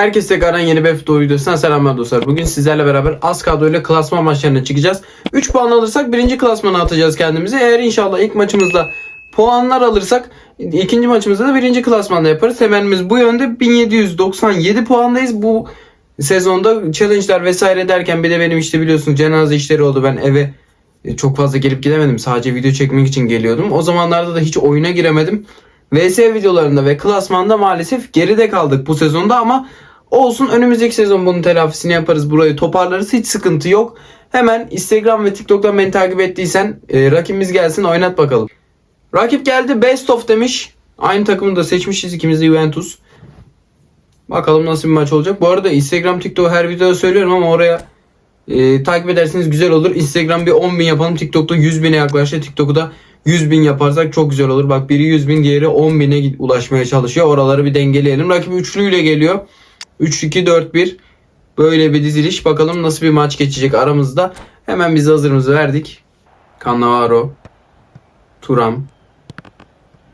Herkese tekrardan yeni bir futbol videosundan selamlar dostlar. Bugün sizlerle beraber az kadroyla klasman maçlarına çıkacağız. 3 puan alırsak birinci klasmana atacağız kendimizi. Eğer inşallah ilk maçımızda puanlar alırsak ikinci maçımızda da birinci klasmanda yaparız. Temelimiz bu yönde 1797 puandayız. Bu sezonda challenge'lar vesaire derken bir de benim işte biliyorsunuz cenaze işleri oldu. Ben eve çok fazla gelip gidemedim. Sadece video çekmek için geliyordum. O zamanlarda da hiç oyuna giremedim. VS videolarında ve klasmanda maalesef geride kaldık bu sezonda ama olsun önümüzdeki sezon bunun telafisini yaparız. Burayı toparlarız. Hiç sıkıntı yok. Hemen Instagram ve TikTok'tan beni takip ettiysen e, rakibimiz gelsin oynat bakalım. Rakip geldi best of demiş. Aynı takımı da seçmişiz ikimiz de Juventus. Bakalım nasıl bir maç olacak. Bu arada Instagram, TikTok her videoda söylüyorum ama oraya e, takip ederseniz güzel olur. Instagram bir 10 bin yapalım. TikTok'ta 100 bine yaklaştı. TikTok'u da 100 bin yaparsak çok güzel olur. Bak biri 100 bin diğeri 10 bine ulaşmaya çalışıyor. Oraları bir dengeleyelim. Rakip üçlüyle geliyor. 3-2-4-1. Böyle bir diziliş. Bakalım nasıl bir maç geçecek aramızda. Hemen biz hazırımızı verdik. Cannavaro. Turam.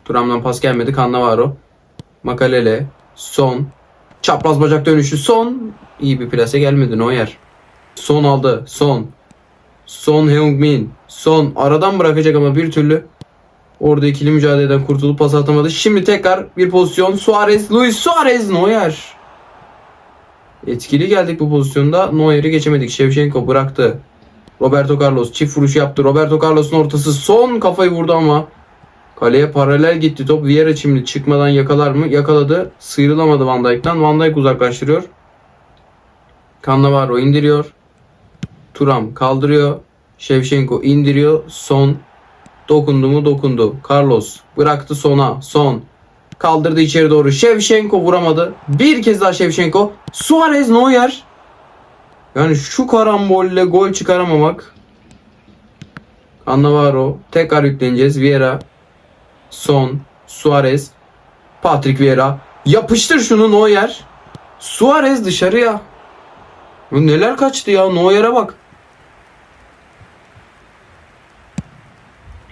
Turam'dan pas gelmedi. Cannavaro. Makalele. Son. Çapraz bacak dönüşü. Son. İyi bir plase gelmedi Neuer. Son aldı. Son. Son Heung-min. Son. Aradan bırakacak ama bir türlü orada ikili mücadeleden kurtulup pas atamadı. Şimdi tekrar bir pozisyon. Suarez. Luis Suarez. Neuer. Etkili geldik bu pozisyonda. Neuer'i geçemedik. Shevchenko bıraktı. Roberto Carlos çift vuruş yaptı. Roberto Carlos'un ortası son kafayı vurdu ama kaleye paralel gitti top. Vieira şimdi çıkmadan yakalar mı? Yakaladı. Sıyrılamadı Van Dijk'tan. Van Dijk uzaklaştırıyor. Cannavaro indiriyor. Turam kaldırıyor. Shevchenko indiriyor. Son dokundu mu dokundu. Carlos bıraktı sona. Son kaldırdı içeri doğru. Shevchenko vuramadı. Bir kez daha Shevchenko. Suarez Neuer. Yani şu karambolle gol çıkaramamak. Cannavaro. Tekrar yükleneceğiz. Vieira. Son. Suarez. Patrick Vieira. Yapıştır şunu Neuer. Suarez dışarıya. Bu neler kaçtı ya Neuer'e bak.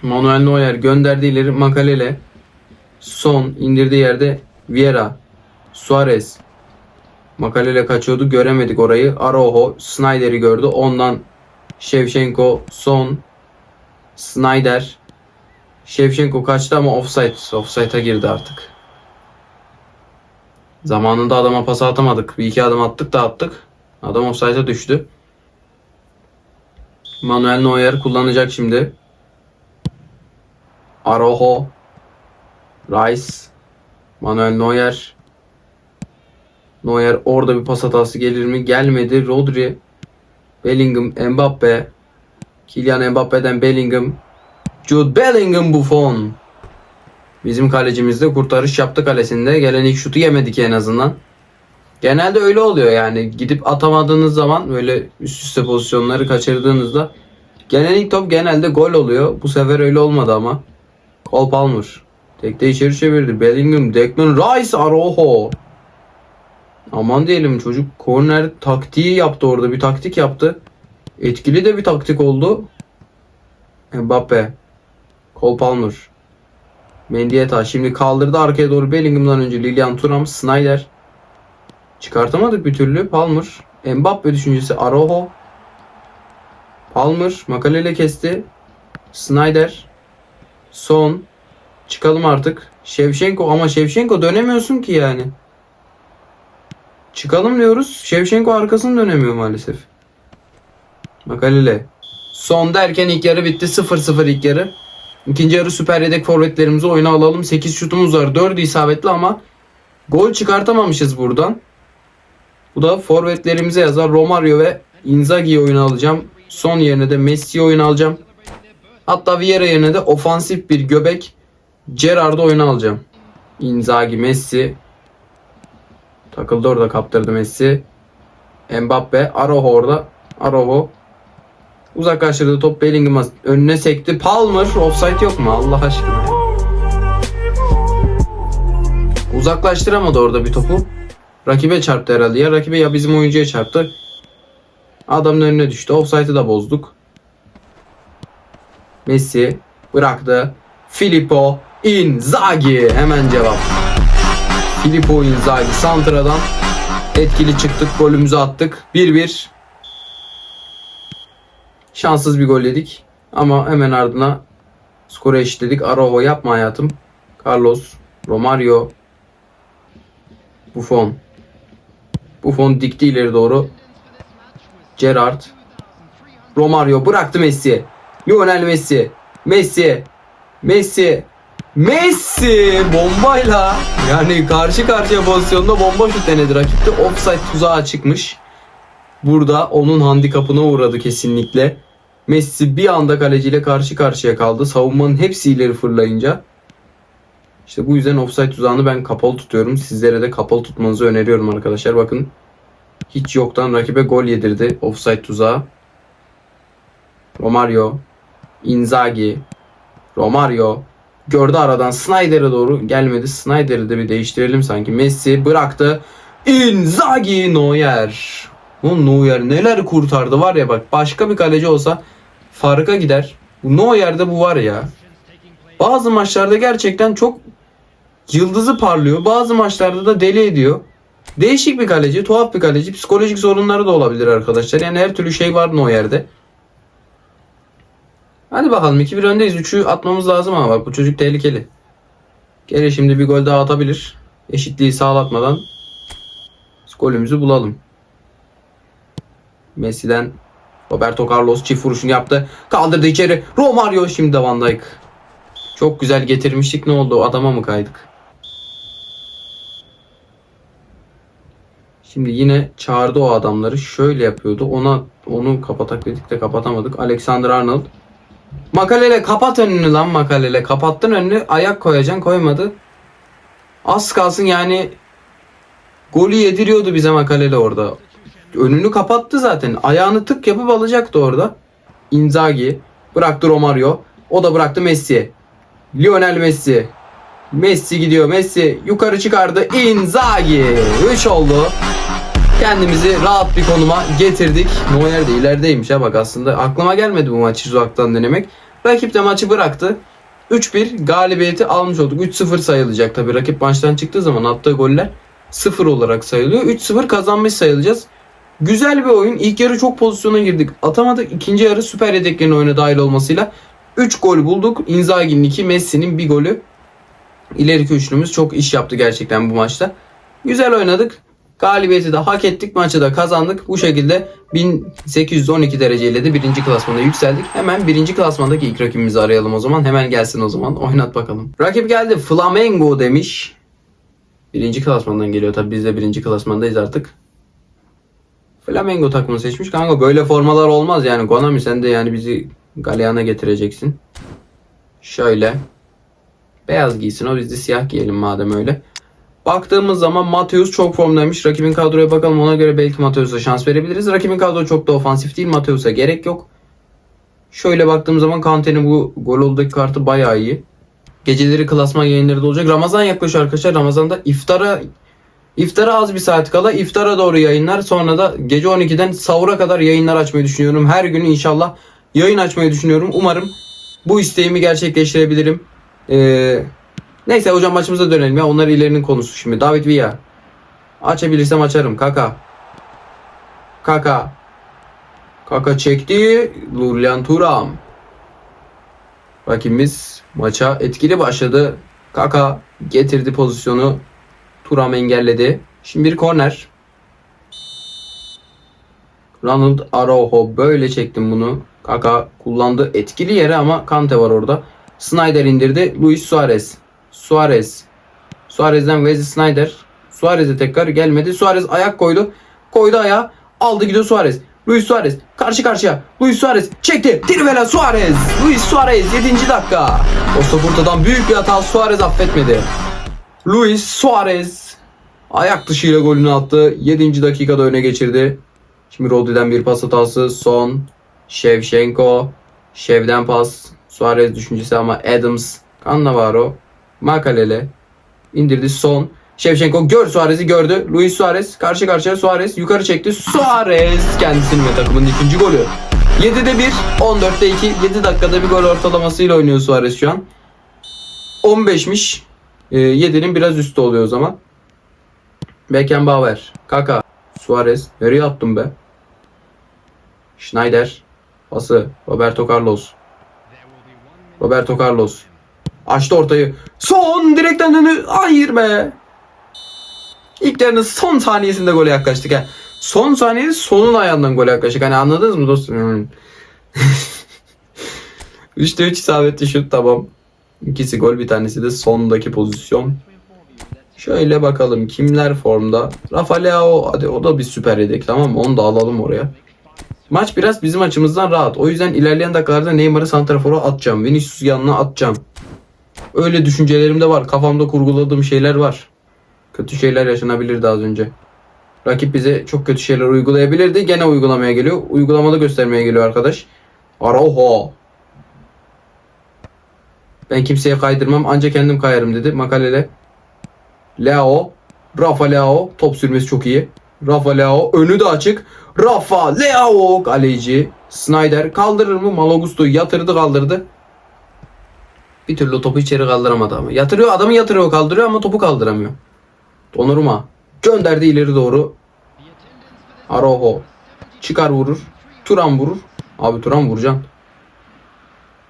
Manuel Neuer gönderdi ileri Makalele. Son indirdiği yerde Vieira. Suarez. Makalele kaçıyordu göremedik orayı. Araujo Snyder'i gördü. Ondan Shevchenko son Snyder. Shevchenko kaçtı ama offside. Offside'a girdi artık. Zamanında adama pas atamadık. Bir iki adım attık da attık. Adam offside'a düştü. Manuel Neuer kullanacak şimdi. Araujo. Rice. Manuel Neuer. Neuer orada bir pas hatası gelir mi? Gelmedi. Rodri. Bellingham. Mbappe. Kylian Mbappe'den Bellingham. Jude Bellingham Buffon. Bizim kalecimiz de kurtarış yaptı kalesinde. Gelen ilk şutu yemedik en azından. Genelde öyle oluyor yani. Gidip atamadığınız zaman böyle üst üste pozisyonları kaçırdığınızda gelen ilk top genelde gol oluyor. Bu sefer öyle olmadı ama. Cole Palmer. Tekte içeri çevirdi. Bellingham, Declan Rice, Araujo. Aman diyelim çocuk korner taktiği yaptı orada. Bir taktik yaptı. Etkili de bir taktik oldu. Mbappe. Cole Palmer. Mendieta şimdi kaldırdı arkaya doğru Bellingham'dan önce Lilian Thuram, Snyder. Çıkartamadık bir türlü. Palmer. Mbappe düşüncesi Araujo. Palmer. Makalele kesti. Snyder. Son. Çıkalım artık. Shevchenko ama Shevchenko dönemiyorsun ki yani. Çıkalım diyoruz. Shevchenko arkasını dönemiyor maalesef. Makalele. Son derken ilk yarı bitti. 0-0 ilk yarı. İkinci yarı süper yedek forvetlerimizi oyuna alalım. 8 şutumuz var. 4'ü isabetli ama gol çıkartamamışız buradan. Bu da forvetlerimize yazar. Romario ve Inzaghi'yi oyuna alacağım. Son yerine de Messi'yi oyuna alacağım. Hatta Vieira yerine de ofansif bir göbek Gerard'ı oyuna alacağım. Inzaghi, Messi. Takıldı orada kaptırdı Messi. Mbappe, Araujo orada. Araujo. Uzaklaştırdı top Bellingham'a önüne sekti. Palmer offside yok mu Allah aşkına? Uzaklaştıramadı orada bir topu. Rakibe çarptı herhalde. Ya rakibe ya bizim oyuncuya çarptı. Adamın önüne düştü. Offside'ı da bozduk. Messi bıraktı. Filippo Inzaghi hemen cevap. Filippo Inzaghi Santra'dan Etkili çıktık. Golümüzü attık. 1-1. Şanssız bir gol yedik. Ama hemen ardına skoru eşitledik. Araujo yapma hayatım. Carlos. Romario. Buffon. Buffon dikti ileri doğru. Gerrard. Romario bıraktı Messi'ye. Lionel Messi. Messi. Messi. Messi bombayla yani karşı karşıya pozisyonda bomba şut denedi rakipte. Offside tuzağa çıkmış. Burada onun handikapına uğradı kesinlikle. Messi bir anda kaleciyle karşı karşıya kaldı. Savunmanın hepsi ileri fırlayınca. İşte bu yüzden offside tuzağını ben kapalı tutuyorum. Sizlere de kapalı tutmanızı öneriyorum arkadaşlar. Bakın hiç yoktan rakibe gol yedirdi offside tuzağı. Romario, Inzaghi, Romario gördü aradan Snyder'e doğru gelmedi. Snyder'i de bir değiştirelim sanki. Messi bıraktı. Inzaghi Neuer. Bu Neuer neler kurtardı var ya bak başka bir kaleci olsa farka gider. Neuer'de bu var ya. Bazı maçlarda gerçekten çok yıldızı parlıyor. Bazı maçlarda da deli ediyor. Değişik bir kaleci, tuhaf bir kaleci. Psikolojik sorunları da olabilir arkadaşlar. Yani her türlü şey var Neuer'de. Hadi bakalım 2-1 öndeyiz. 3'ü atmamız lazım ama bak bu çocuk tehlikeli. Geri şimdi bir gol daha atabilir. Eşitliği sağlatmadan golümüzü bulalım. Messi'den Roberto Carlos çift vuruşunu yaptı. Kaldırdı içeri. Romario şimdi de Van Dijk. Çok güzel getirmiştik. Ne oldu? Adama mı kaydık? Şimdi yine çağırdı o adamları. Şöyle yapıyordu. Ona onu kapatak dedik de kapatamadık. Alexander Arnold. Makalele kapat önünü lan Makalele. Kapattın önünü. Ayak koyacaksın koymadı. Az kalsın yani golü yediriyordu bize Makalele orada. Önünü kapattı zaten. Ayağını tık yapıp alacaktı orada. Inzaghi. Bıraktı Romario. O da bıraktı Messi'ye. Lionel Messi. Messi gidiyor. Messi yukarı çıkardı. Inzaghi. 3 oldu. Kendimizi rahat bir konuma getirdik. Neuer de ilerideymiş ha bak aslında. Aklıma gelmedi bu maçı uzaktan denemek. Rakip de maçı bıraktı. 3-1 galibiyeti almış olduk. 3-0 sayılacak tabi. Rakip maçtan çıktığı zaman attığı goller 0 olarak sayılıyor. 3-0 kazanmış sayılacağız. Güzel bir oyun. İlk yarı çok pozisyona girdik. Atamadık. İkinci yarı süper yedeklerin oyuna dahil olmasıyla 3 gol bulduk. Inzaghi'nin 2, Messi'nin bir golü. İleriki üçlümüz çok iş yaptı gerçekten bu maçta. Güzel oynadık. Galibiyeti de hak ettik. Maçı da kazandık. Bu şekilde 1812 dereceyle de birinci klasmanda yükseldik. Hemen birinci klasmandaki ilk rakibimizi arayalım o zaman. Hemen gelsin o zaman. Oynat bakalım. Rakip geldi. Flamengo demiş. Birinci klasmandan geliyor. Tabi biz de birinci klasmandayız artık. Flamengo takımını seçmiş. Kanka böyle formalar olmaz yani. Konami sen de yani bizi galeyana getireceksin. Şöyle. Beyaz giysin o biz de siyah giyelim madem öyle. Baktığımız zaman Mateus çok formdaymış. Rakibin kadroya bakalım ona göre belki Mateus'a şans verebiliriz. Rakibin kadro çok da ofansif değil. Mateus'a gerek yok. Şöyle baktığım zaman Kante'nin bu gol oldaki kartı bayağı iyi. Geceleri klasman yayınları da olacak. Ramazan yaklaşıyor arkadaşlar. Ramazan'da iftara iftara az bir saat kala iftara doğru yayınlar. Sonra da gece 12'den sahura kadar yayınlar açmayı düşünüyorum. Her gün inşallah yayın açmayı düşünüyorum. Umarım bu isteğimi gerçekleştirebilirim. Ee, neyse hocam maçımıza dönelim ya. Onlar ilerinin konusu şimdi. David Villa. Açabilirsem açarım. Kaka. Kaka. Kaka çekti. Lurlian Turam. Rakibimiz maça etkili başladı. Kaka getirdi pozisyonu. Turam engelledi. Şimdi bir korner. Ronald Araujo böyle çektim bunu. Kaka kullandı etkili yere ama Kante var orada. Snyder indirdi. Luis Suarez. Suarez. Suarez'den Wesley Snyder. Suarez'e tekrar gelmedi. Suarez ayak koydu. Koydu ayağı. Aldı gidiyor Suarez. Luis Suarez karşı karşıya. Luis Suarez çekti. Trivela Suarez. Luis Suarez 7. dakika. Ostaporta'dan büyük bir hata Suarez affetmedi. Luis Suarez ayak dışıyla golünü attı. 7. dakikada öne geçirdi. Şimdi Rodri'den bir pas hatası. Son. Shevchenko. Şev'den pas. Suarez düşüncesi ama Adams. Cannavaro. Makalele. indirdi son. Shevchenko gör Suarez'i gördü. Luis Suarez karşı karşıya Suarez yukarı çekti. Suarez kendisinin ve takımın ikinci golü. 7'de 1, 14'te 2, 7 dakikada bir gol ortalamasıyla oynuyor Suarez şu an. 15'miş. Ee, 7'nin biraz üstü oluyor o zaman. Beckenbauer, Kaka, Suarez. Nereye attım be? Schneider. Pası. Roberto Carlos. Roberto Carlos. Açtı ortayı. Son direkten döndü. Hayır be. İlk yarının son saniyesinde gole yaklaştık ha. Son saniyede sonun ayağından gole yaklaştık. Hani anladınız mı dostum? Hmm. 3'te 3 isabetli şut tamam. İkisi gol bir tanesi de sondaki pozisyon. Şöyle bakalım kimler formda. Rafa Leao hadi o da bir süper yedek tamam mı? Onu da alalım oraya. Maç biraz bizim açımızdan rahat. O yüzden ilerleyen dakikalarda Neymar'ı santrafora atacağım. Vinicius yanına atacağım. Öyle düşüncelerim de var. Kafamda kurguladığım şeyler var. Kötü şeyler yaşanabilirdi az önce. Rakip bize çok kötü şeyler uygulayabilirdi. Gene uygulamaya geliyor. Uygulamada göstermeye geliyor arkadaş. Araujo. Ben kimseye kaydırmam ancak kendim kayarım dedi. Makalele. Leo. Rafa Leo. Top sürmesi çok iyi. Rafa Leo. Önü de açık. Rafa Leo. Kaleci. Snyder. Kaldırır mı? Malagusto'yu yatırdı kaldırdı. Bir türlü topu içeri kaldıramadı ama. Yatırıyor adamı yatırıyor kaldırıyor ama topu kaldıramıyor. Donnarumma. Gönderdi ileri doğru. Araujo. Çıkar vurur. Turan vurur. Abi Turan vuracaksın.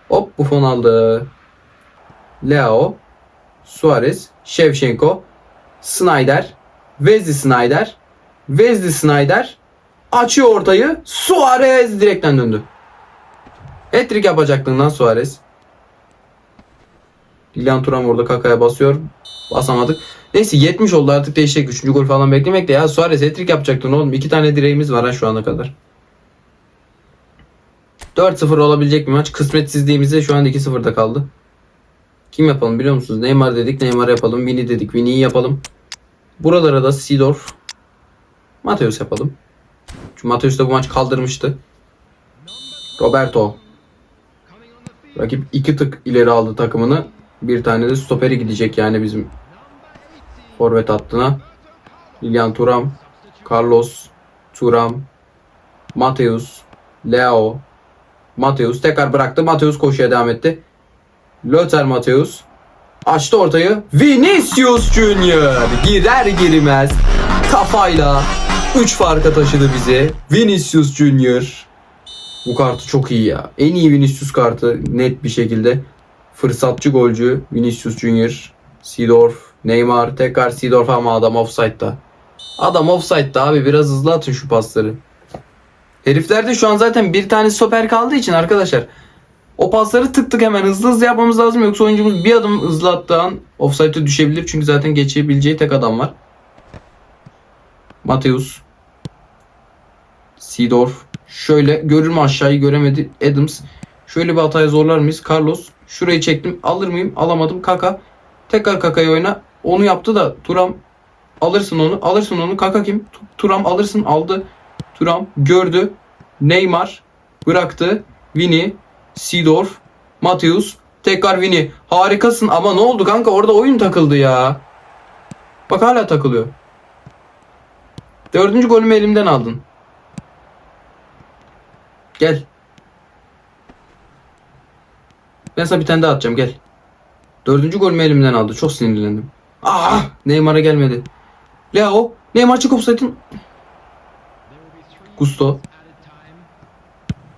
Hop Buffon aldı. Leo. Suarez. Shevchenko. Snyder. Wesley Snyder. Wesley Snyder. Açıyor ortayı. Suarez direkten döndü. Hat-trick yapacaktın lan Suarez. Lilian Thuram orada kakaya basıyor. Basamadık. Neyse 70 oldu artık değişecek. 3. gol falan beklemek de ya Suarez hat-trick yapacaktın oğlum. 2 tane direğimiz var ha şu ana kadar. 4-0 olabilecek bir maç. Kısmetsizliğimizde şu anda 2-0'da kaldı. Kim yapalım biliyor musunuz? Neymar dedik Neymar yapalım. Vini dedik Vini'yi yapalım. Buralara da Sidorf. Mateus yapalım. Çünkü Mateus da bu maç kaldırmıştı. Roberto. Rakip iki tık ileri aldı takımını. Bir tane de stoperi gidecek yani bizim forvet hattına. Lilian Thuram, Carlos Thuram, Mateus, Leo, Mateus tekrar bıraktı. Mateus koşuya devam etti. Lothar Mateus açtı ortayı. Vinicius Junior girer girmez kafayla 3 farka taşıdı bizi. Vinicius Junior. Bu kartı çok iyi ya. En iyi Vinicius kartı net bir şekilde. Fırsatçı golcü Vinicius Junior. Seedorf, Neymar, tekrar Seedorf ama adam offside'da. Adam offside'da abi biraz hızlı atın şu pasları. Heriflerde şu an zaten bir tane stoper kaldığı için arkadaşlar o pasları tık tık hemen hızlı hızlı yapmamız lazım yoksa oyuncumuz bir adım hızlı attığı an offside'e düşebilir çünkü zaten geçebileceği tek adam var. Mateus. Seedorf. Şöyle görür mü aşağıyı göremedi. Adams. Şöyle bir hataya zorlar mıyız? Carlos. Şurayı çektim. Alır mıyım? Alamadım. Kaka. Tekrar Kaka'yı oyna. Onu yaptı da Turam alırsın onu. Alırsın onu. Kaka kim? Tu- Turam alırsın. Aldı. Turam gördü. Neymar bıraktı. Vini. Seedorf. Mateus. Tekrar Vini. Harikasın ama ne oldu kanka? Orada oyun takıldı ya. Bak hala takılıyor. Dördüncü golümü elimden aldın. Gel. Ben sana bir tane daha atacağım gel. Dördüncü golümü elimden aldı. Çok sinirlendim. Ah! Neymar'a gelmedi. Leo. Neymar çık offside'ın. Gusto.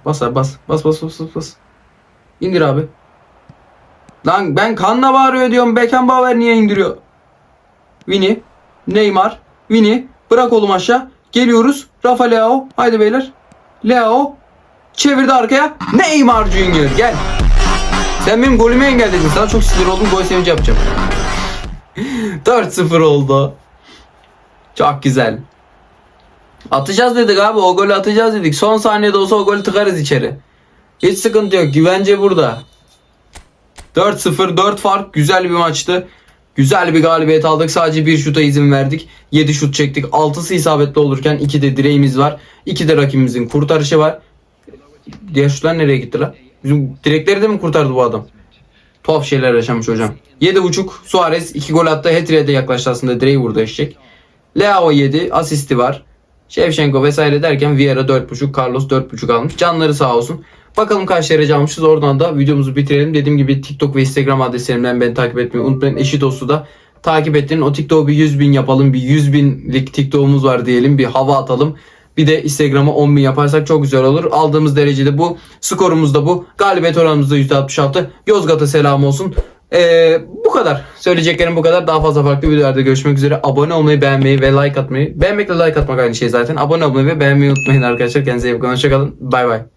Bas abi bas. Bas bas bas bas. bas. İndir abi. Lan ben kanla bağırıyor diyorum. Beckenbauer niye indiriyor? Vini. Neymar. Vini. Bırak oğlum aşağı. Geliyoruz. Rafa Leo. Haydi beyler. Leo. Çevirdi arkaya. Neymar Junior gel. Sen benim golümü engelledin. Sana çok sinir oldum. Gol sevinci yapacağım. 4-0 oldu. Çok güzel. Atacağız dedik abi. O golü atacağız dedik. Son saniyede olsa o golü tıkarız içeri. Hiç sıkıntı yok. Güvence burada. 4-0 4 fark. Güzel bir maçtı. Güzel bir galibiyet aldık. Sadece bir şuta izin verdik. 7 şut çektik. 6'sı isabetli olurken 2 de direğimiz var. 2 de rakibimizin kurtarışı var. Diğer şutlar nereye gitti lan? Bizim direkleri de mi kurtardı bu adam? Tuhaf şeyler yaşamış hocam. 7.5 Suarez 2 gol attı. Hat-trick'e de yaklaştı aslında. Direği vurdu eşek. Leao 7 asisti var. Shevchenko vesaire derken Vieira 4.5 Carlos 4.5 almış. Canları sağ olsun. Bakalım kaç derece almışız. Oradan da videomuzu bitirelim. Dediğim gibi TikTok ve Instagram adreslerimden beni takip etmeyi unutmayın. Eşit dostu da takip ettirin. O TikTok'u bir 100 bin yapalım. Bir 100 binlik TikTok'umuz var diyelim. Bir hava atalım. Bir de Instagram'a 10 bin yaparsak çok güzel olur. Aldığımız derecede bu. Skorumuz da bu. Galibiyet oranımız da %66. Yozgat'a selam olsun. Ee, bu kadar. Söyleyeceklerim bu kadar. Daha fazla farklı videolarda görüşmek üzere. Abone olmayı, beğenmeyi ve like atmayı. Beğenmekle like atmak aynı şey zaten. Abone olmayı ve beğenmeyi unutmayın arkadaşlar. Kendinize iyi bakın. Hoşçakalın. Bay bay.